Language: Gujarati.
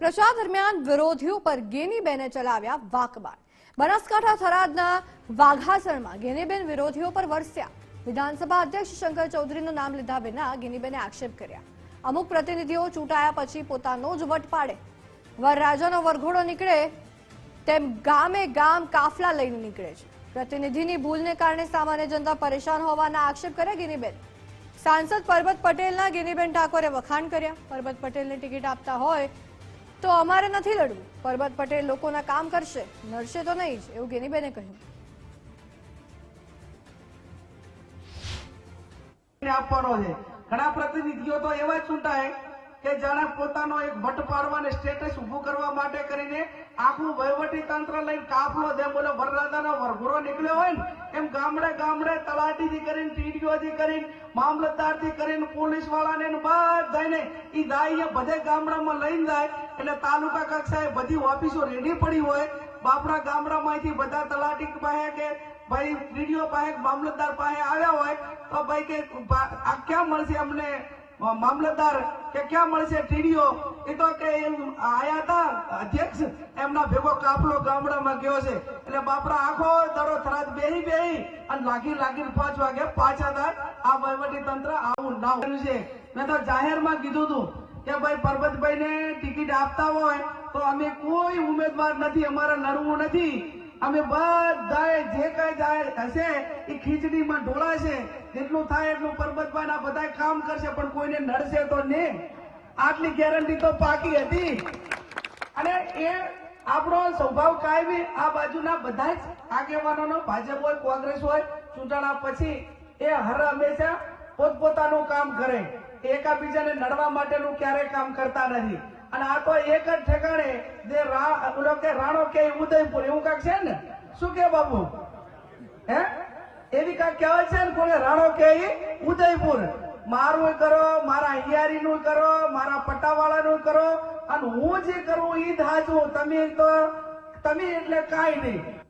પ્રચાર દરમિયાન વિરોધીઓ પર ગેનીબેને ચલાવ્યા વાકબાળ બનાસકાંઠા થરાદના વાઘાસણમાં ગેનીબેન વિરોધીઓ પર વરસ્યા. વિધાનસભા અધ્યક્ષ શંકર ચૌધરીનું નામ લીધા વિના ગેનીબેને આક્ષેપ કર્યા. અમુક પ્રતિનિધિઓ ચૂંટાયા પછી પોતાનો જ વટ પાડે. વરરાજાનો વરઘોડો નીકળે તેમ ગામે ગામ કાફલા લઈને નીકળે છે. પ્રતિનિધિની ભૂલને કારણે સામાન્ય જનતા પરેશાન હોવાના આક્ષેપ કર્યા ગિનીબેન. સાંસદ પરબત પટેલના ગિનીબેન ઠાકોરે વખાણ કર્યા. પરબત પટેલને ટિકિટ આપતા હોય તો અમારે નથી લડવું. પરબત પટેલ લોકોના કામ કરશે. નડશે તો નહીં જ, એવું ગેનીબેને કહ્યું. આપવાનો છે. ઘણા પ્રતિનિધિઓ તો એવા ચૂંટાય કે જાણે પોતાનો એક વટ પાડવાને સ્ટેટસ ઉભું કરવા માટે કરીને આખું વહીવટી તંત્ર લઈને કાફલો જેમ બોલો, વરરાજાનો વરઘોરો નીકળ્યો હોય ને એમ ગામડે ગામડે તલાટીથી કરીને, ટીડીઓથી કરીને, મામલતદારથી કરીને પોલીસ વાળાને ને બધાને એ દાઈએ બધે ગામડામાં લઈને જાય. એટલે તાલુકા કક્ષાએ બધી ઓફિસો રેડી પડી હોય. બાપડા ગામડામાંથી બધા તલાટી પાસે કે ભાઈ ટીડીઓ પાસે મામલતદાર પાસે આવ્યા હોય, તો ભાઈ કે આ ક્યાં મળશે અમને? મામલતદાર કે ક્યાં મળશે ટીડીઓ? એ તો કે આયા હતા અધ્યક્ષ, એમના ભેગો કાફલો ગામડામાં ગયો છે. એટલે બાપરા આખો દડો થરાદ બેહી બેહી અને લાગી લાગીને પાંચ વાગે પાછા થાય આ વહીવટી તંત્ર આવું ના કર્યું છે. મેં તો જાહેરમાં કીધું હતું કે ભાઈ પરબતભાઈ ને ટિકિટ આપતા હોય તો અમે કોઈ ઉમેદવાર નથી, અમારે નરવું નથી. અમે બધાએ જે કઈ જાય હશે એ ખીચડીમાં ઢોળાશે, જેટલું થાય એટલું પરબતભાઈના બધા કામ કરશે, પણ કોઈને નડશે તો નહીં. આટલી ગેરંટી તો પાકી હતી. અને એ આપણો સ્વભાવ કાયમી આ બાજુના બધા જ આગેવાનોનો, ભાજપ હોય, કોંગ્રેસ હોય, ચૂંટણા પછી એ હર હંમેશા પોતપોતાનું કામ કરે. એકાબીજાને નડવા માટેનું ક્યારેય કામ કરતા નથી. અને આ તો એક જ ઠેકાણે જે કે રાણો કે ઉદયપુર, એવું કાંક છે ને? શું કે બાબુ હે? એવી કાંક કહેવાય છે ને કોને? રાણો કે ઉદયપુર. મારું કરો, મારા હિયારી નું કરો, મારા પટ્ટાવાળા નું કરો, અને હું જે કરું એ જ હાચું તમે તો, તમે એટલે કાંઈ નહીં.